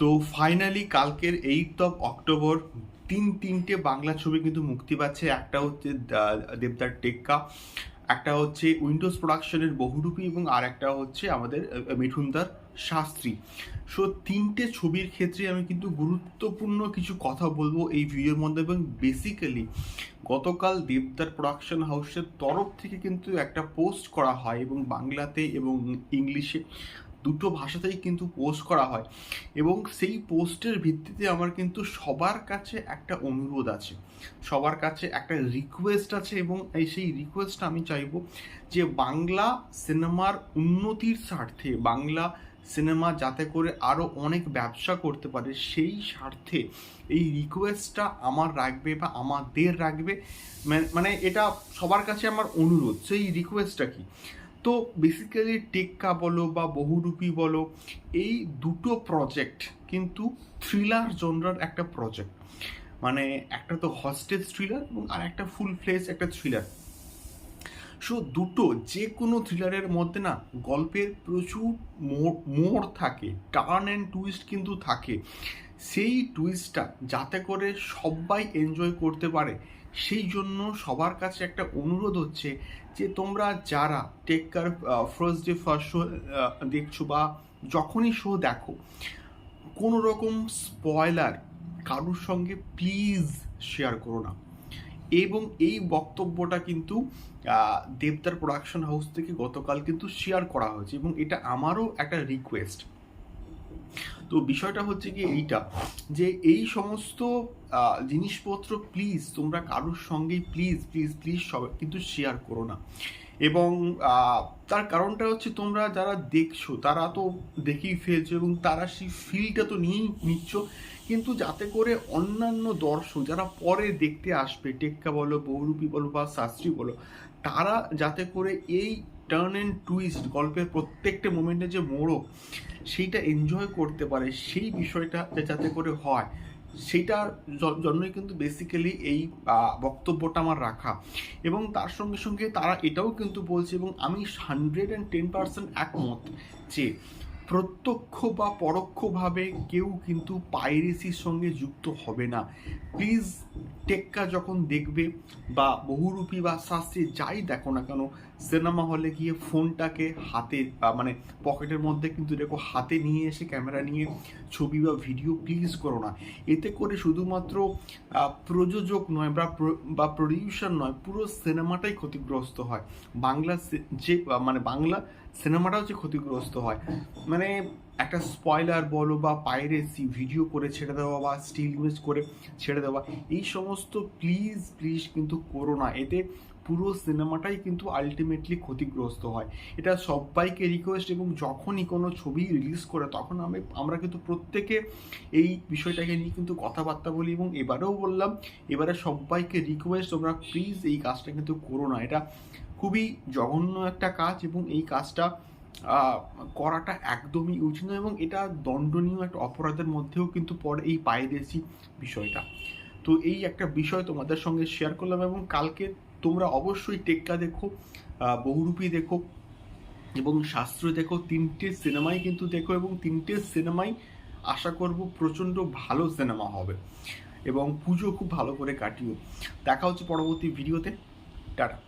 তো ফাইনালি কালকের eight of October তিন তিনটে বাংলা ছবি কিন্তু মুক্তি পাচ্ছে। একটা হচ্ছে দেবদার টেক্কা, একটা হচ্ছে উইন্ডোজ প্রোডাকশনের বহুরূপী এবং আর একটা হচ্ছে আমাদের মিঠুনদার শাস্ত্রী। সো তিনটে ছবির ক্ষেত্রে আমি কিন্তু গুরুত্বপূর্ণ কিছু কথা বলব এই ভিডিওর মধ্যে এবং বেসিক্যালি গতকাল দেবদার প্রোডাকশন হাউসের তরফ থেকে কিন্তু একটা পোস্ট করা হয় এবং বাংলাতে এবং ইংলিশে। দুটো ভাষাতেই কিন্তু পোস্ট করা হয়। এবং সেই পোস্টের ভিত্তিতে আমার কিন্তু সবার কাছে একটা অনুরোধ আছে। সবার কাছে একটা রিকোয়েস্ট আছে এবং এই সেই রিকোয়েস্টটা আমি চাইব যে বাংলা সিনেমার উন্নতির স্বার্থে, বাংলা সিনেমা যাতে করে আরও অনেক ব্যবসা করতে পারে, সেই স্বার্থে এই রিকোয়েস্টটা আমার রাখবে বা আমাদের রাখবে। মানে- মানে এটা সবার কাছে আমার অনুরোধ। সেই রিকোয়েস্টটা কি? তো বেসিক্যালি টেক্কা বলো বা বহুরূপী বলো, এই দুটো প্রজেক্ট কিন্তু থ্রিলার জনরার একটা প্রজেক্ট মানে একটা তো হস্টেজ থ্রিলার এবং আর একটা ফুল ফ্লেস একটা থ্রিলার সো দুটো যে কোনো থ্রিলারের মধ্যে না, গল্পের প্রচুর মোড় মোড় থাকে। টার্ন অ্যান্ড টুইস্ট কিন্তু থাকে। সেই টুইস্টটা যাতে করে সবাই এনজয় করতে পারে, সেই জন্য সবার কাছে একটা অনুরোধ হচ্ছে যে তোমরা যারা টেক্কার ফার্স্ট ডে ফার্স্ট শো দেখছ বা যখনই শো দেখো, কোনো রকম স্পয়লার কারোর সঙ্গে প্লিজ শেয়ার করো না। এবং এই বক্তব্যটা কিন্তু দেবদার প্রোডাকশন হাউস থেকে গতকাল কিন্তু শেয়ার করা হয়েছে এবং এটা আমারও একটা রিকোয়েস্ট তো বিষয়টা হচ্ছে কি এইটা, যে এই সমস্ত জিনিসপত্র প্লিজ তোমরা কারোর সঙ্গেই প্লিজ প্লিজ প্লিজ সবাই কিন্তু শেয়ার করো না। এবং তার কারণটা হচ্ছে তোমরা যারা দেখছ, তারা তো দেখেই ফেলছো এবং তারা সেই ফিলটা তো নিয়েই নিচ্ছ। কিন্তু যাতে করে অন্যান্য দর্শক যারা পরে দেখতে আসবে, টেক্কা বলো বৌরূপী বলো বা শাস্ত্রী বলো, তারা যাতে করে এই টার্ন অ্যান্ড টুইস্ট গল্পের প্রত্যেকটা মোমেন্টে যে মোড়ক, সেইটা এনজয় করতে পারে, সেই বিষয়টা যাতে করে হয়, সেইটার জন্যই কিন্তু বেসিক্যালি এই বক্তব্যটা আমার রাখা। এবং তার সঙ্গে সঙ্গে তারা এটাও কিন্তু বলছে এবং আমি হান্ড্রেড অ্যান্ড টেন পার্সেন্ট একমত যে প্রত্যক্ষ বা পরোক্ষভাবে কেউ কিন্তু পাইরেসির সঙ্গে যুক্ত হবে না। প্লিজ, টেক্কা যখন দেখবে বা বহুরূপী বা শাস্ত্রে যাই দেখো না কেন, সিনেমা হলে গিয়ে ফোনটাকে হাতে মানে পকেটের মধ্যে কিন্তু দেখো হাতে নিয়ে এসে ক্যামেরা নিয়ে ছবি বা ভিডিও প্লিজ করো না। এতে করে শুধুমাত্র প্রযোজক নয় বা বা প্রডিউসার নয়, পুরো সিনেমাটাই ক্ষতিগ্রস্ত হয়। বাংলা যে মানে বাংলা সিনেমাটাও যে ক্ষতিগ্রস্ত হয়। মানে একটা স্পয়লার বলো বা পাইরেসি ভিডিও করে ছেড়ে দেওয়া বা স্টিল ইমেজ করে ছেড়ে দেওয়া, এই সমস্ত প্লিজ প্লিজ কিন্তু করো না। এতে পুরো সিনেমাটাই কিন্তু আলটিমেটলি ক্ষতিগ্রস্ত হয়। এটা সবাইকে রিকোয়েস্ট এবং যখনই কোনো ছবি রিলিজ করে, তখন আমি, আমরা কিন্তু প্রত্যেকে এই বিষয়টাকে নিয়ে কিন্তু কথাবার্তা বলি এবং এবারেও বললাম, এবারে সবাইকে রিকোয়েস্ট তোমরা প্লিজ এই কাজটা কিন্তু করো না। এটা খুবই জঘন্য একটা কাজ এবং এই কাজটা করাটা একদমই উচিত নয় এবং এটা দণ্ডনীয় একটা অপরাধের মধ্যেও কিন্তু পড়ে এই পাইরেসি বিষয়টা। তো এই একটা বিষয় তোমাদের সঙ্গে শেয়ার করলাম এবং কালকে তোমরা অবশ্যই টেক্কা দেখো বহুরূপী দেখো এবং শাস্ত্র দেখো, তিনটে সিনেমাই কিন্তু দেখো এবং তিনটে সিনেমাই আশা করব প্রচণ্ড ভালো সিনেমা হবে এবং পুজো খুব ভালো করে কাটিও। দেখা হচ্ছে পরবর্তী ভিডিওতে। টাটা।